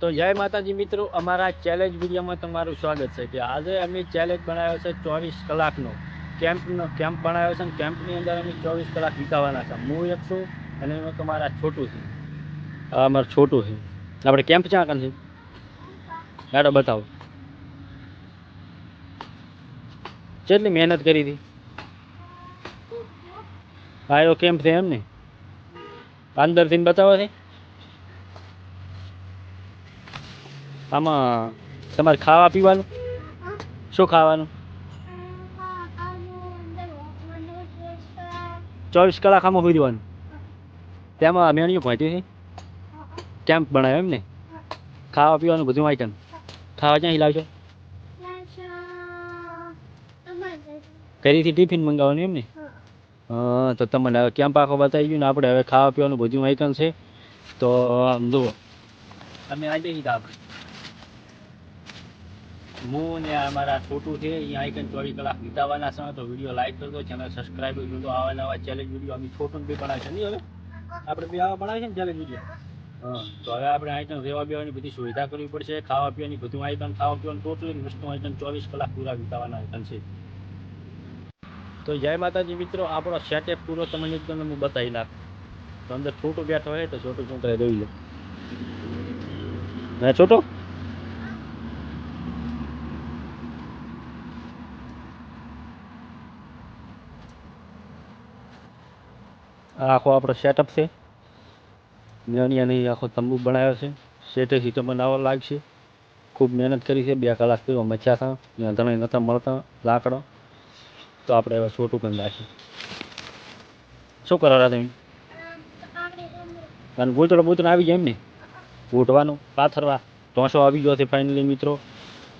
તો જય માતાજી મિત્રો, અમારા ચેલેન્જ વિડીયોમાં તમારું સ્વાગત છે કે આજે અમે ચેલેન્જ બનાવ્યો છે ચોવીસ કલાકનો. કેમ્પનો, કેમ્પ બનાવ્યો છે અને કેમ્પની અંદર અમે ચોવીસ કલાક વિતાવવાના છે. હું એક છું અને એમાં તમારા છોટું છે. અમારું છોટું છે. આપણે કેમ્પ ક્યાં કરશે હેડો બતાવો. કેટલી મહેનત કરી હતી? આયો કેમ્પ છે એમ ને અંદરથી બતાવો છે? આમાં તમારે ખાવા પીવાનું? શું ખાવાનું? ચોવીસ કલાક આમાં હોઈ દેવાનું તેમાં મેન્યુ પહોંચ્યું છે. કેમ્પ બનાવ્યો એમ ને ખાવા પીવાનું બધું આઈટમ ખાવા ક્યાંથી લાવજો ઘરેથી ટિફિન મંગાવવાનું એમ ને તો તમને હવે કેમ્પ આખો બતાવી ગયું ને આપણે હવે ખાવા પીવાનું બધું આઈટમ છે. તો જુઓ. અમે આવી જ આપણે. હું ને આ મારા છોટું છે અહીંયા આઈકન ચોવીસ કલાક વિતાવવાના છે, તો વીડિયો લાઈક કરજો ચેનલ સબસ્ક્રાઈબ કરજો આવા નવા ચેલેન્જ વીડિયો અમે છોટું બી બનાવે છે, નહીં હવે? આપણે બી આવા બનાવે છે ને ચેલેન્જ વીડિયો હા, તો હવે આપણે આઈટમ રહેવા બેવાની બધી સુવિધા કરવી પડશે, ખાવા પીવાની બધું આઈટમ ખાવા પીવાનું ટોટલી વસ્તુ આઈટમ ચોવીસ કલાક પૂરા વિતાવવાના આઈટમ છે. તો જય માતાજી મિત્રો, આપણો સેટઅપ પૂરો તમને એકદમ હું બતાવી નાખ. તો અંદર છોટું બેઠો હોય તો છોટું શું કરે જોઈ લે. હે, છોટો? આખો આપણો સેટઅપ છે. નાની નાની આખો તંબુ બનાવ્યો છે. સેટે સીટો બનાવવા લાગશે. ખૂબ મહેનત કરી છે. બે કલાક પહેલો મચ્યા હતા. તને નહોતા મળતા. લાકડા. તો આપણે હવે છોટું કરી નાખીએ શું કરો રહ્યા તમે? અને ગૂંચડો બોતડો આવી જાય એમ ને? ઉઠવાનું પાથરવા. ઢોસો આવી ગયો છે ફાઇનલી મિત્રો.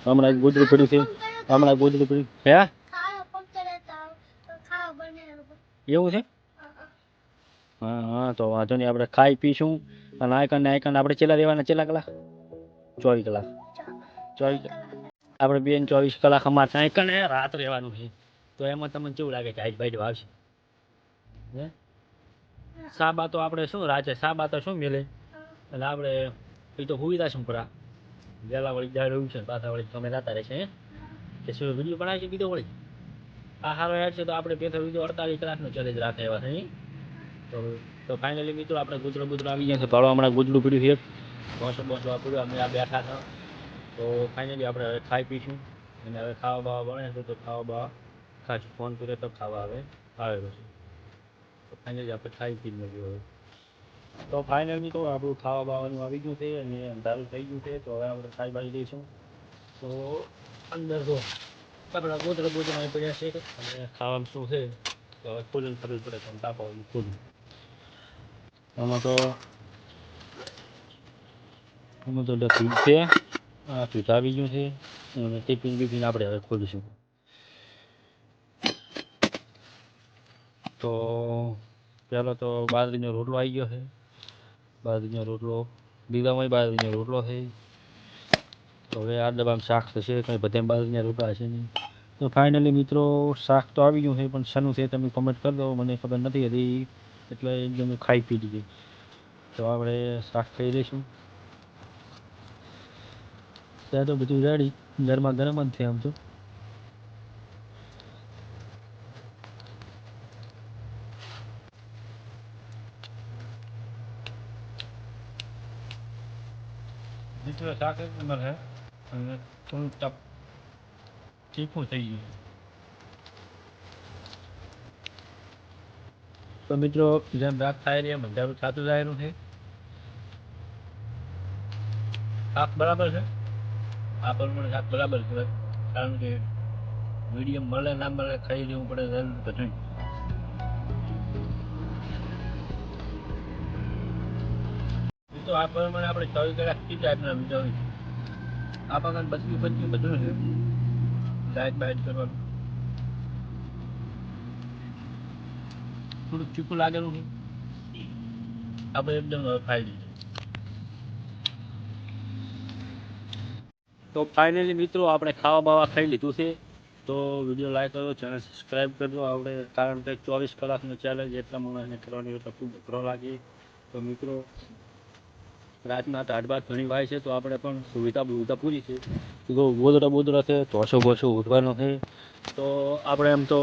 હમણાં જ ગોદડું પડ્યું છે. હમણાં ગોદડું પડ્યું. હે? એવું છે? હા હા, તો વાંધો નહીં. આપણે ખાઈ પીશું અને આયકન ને આયકન આપણે ચેલા રહેવાના ચેલા કલાક? ચોવીસ કલાક. ચોવીસ આપણે બેન ચોવીસ કલાક અમારે આયકન રાત રહેવાનું છે. તો એમાં તમને કેવું લાગે કે આજ બાઈડ આવશે? સાબા તો આપણે શું રાતે સાબા તો શું મેલે? અને આપણે એ તો સુવિધા શું પરા. વહેલા વળી જાય રહ્યું છે, પાછા વળી તમે રાતા રહેશે કે શું વીડિયો બનાવી છે બીજો વળી? આ સારો હેડ છે તો આપણે પેથો વીડિયો અડતાલીસ કલાકનો ચેલેન્જ રાખે એવા છે નહીં? તો તો ફાઇનલી મિત્રો આપણે ગુજરો ગુજરો આવી ગયા છે. ભાડો હમણાં ગુજરું પીડ્યું છે. બોસો બોસો પીડ્યું. અમે આ બેઠા હતા. તો ફાઇનલી આપણે હવે ખાઈ પીશું. અને હવે ખાવા બાવા બને છે તો ખાવા બાવા ખાશું. ફોન કરે તો ખાવા આવે. આવેલો છે તો ફાઇનલી આપણે ખાઈ પી લઈએ હવે. તો ફાઇનલી તો આપણું ખાવા બાવાનું આવી ગયું છે અને અંધારું થઈ ગયું છે. તો હવે આપણે ખાઈ બાજી દઈશું તો અંદર તો આપણા ગોતરા ગોતરા પડ્યા છે. અને ખાવામાં શું છે? તો હવે ખોલીને ખબર પડે તો તાપાવાનું ખોલું આમાં તો આમાં તો લખી છે આ ફીટ આવી ગયું છે અને ટિફિન બિફિન આપણે હવે ખોલીશું તો પહેલો તો બાજરીનો રોટલો આવી ગયો છે બાજરીનો રોટલો બીજામાં બાજરીનો રોટલો છે તો હવે આ ડબ્બામાં શાક થશે કંઈ બધા બાજરીના રોટલા હશે નહીં તો ફાઇનલી મિત્રો શાક તો આવી ગયું છે પણ શાનું છે તમે કોમેન્ટ કરી દો મને ખબર નથી હતી એટલે એકદમ ખાઈ પી લીધી. તો આપણે શાક ખાઈ લઈશું. ત્યાં તો બધું રેડી ગરમા ગરમ જ છે આમ તો. મિત્રો શાક એક નંબર છે. અને થોડું ટપ તીખું થઈ ગયું તો મિત્રો, જેમ રાત થાય રહી એમ અંધારું થતું જાય છે. આપ બરાબર છે? આ પ્રમાણે શાક બરાબર છે કારણ કે મીડિયમ મળે, ના મળે, ખાઈ લેવું પડે બધું તો આ પ્રમાણે આપણે ચોવીસ કલાક કી ટાઈપના વિચારી આ પ્રમાણે બચવી બચવી બધું છે. ડાયટ બાયટ કરવાનું. થોડુંક ચીકું લાગેલું છે. આપણે એકદમ ફાઈ દીધું તો ફાઇનલી મિત્રો, આપણે ખાવા બાવા ખાઈ લીધું છે. તો વીડિયો લાઈક કરો ચેનલ સબસ્ક્રાઈબ કરજો આપણે કારણ કે ચોવીસ કલાકનો ચેલેન્જ એટલા માણસને કરવાની એટલે ખૂબ અઘરો લાગે. તો મિત્રો, રાતના ટાટ બાટ ઘણી વાય છે, તો આપણે પણ સુવિધા બુવિધા પૂરી છે. તો ગોદડા બોદરા છે તોસો બોસો ઉઠવાનો છે. તો આપણે એમ તો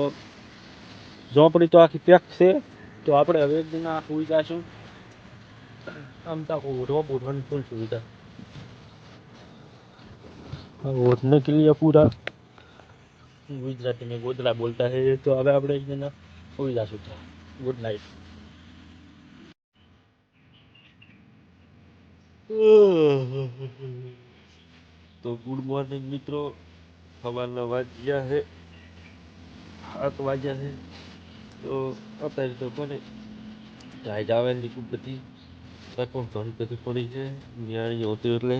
झोपड़ी तो आखी पैक से तो आप के लिए पूरा गुजराती में गोदरा बोलता है तो हम आप एक दिन गुड नाइट तो गुड मॉर्निंग मित्रों हमारा है हाथ वाजिया है તો અત્યારે તો પણ ટાઈટ આવેલી ખૂબ બધી પણ ઘણી બધી પડી છે. નિયાણી હોતી એટલે.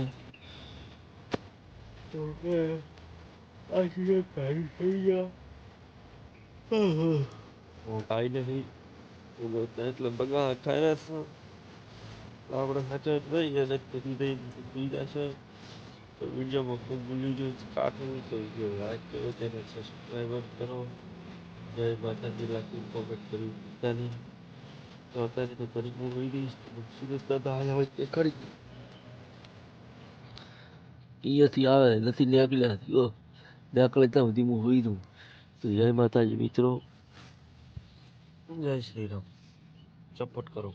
તો કે આખી ટાઈટ થઈ ગયા. હું કાંઈ નથી એટલે બગા ખાઈ છે. આપણે સાચા રહી અને પછી થઈ છે. તો વિડીયોમાં ખૂબ ભૂલી ગયું કાઠું તો વીડિયો લાઈક કરો તેને સબસ્ક્રાઈબ કરો. જય માતાજી લાખી કોમેન્ટ કરી પોતાની તો અત્યારે તો કરી હું હોઈ દઈશ સુરત દાદા આવ્યા હોય તે ખરી અહીંયાથી આવે નથી નીકળ્યા જો નીકળે ત્યાં સુધી હું હોઈ દઉં તો જય માતાજી મિત્રો જય શ્રી રામ સપોર્ટ કરો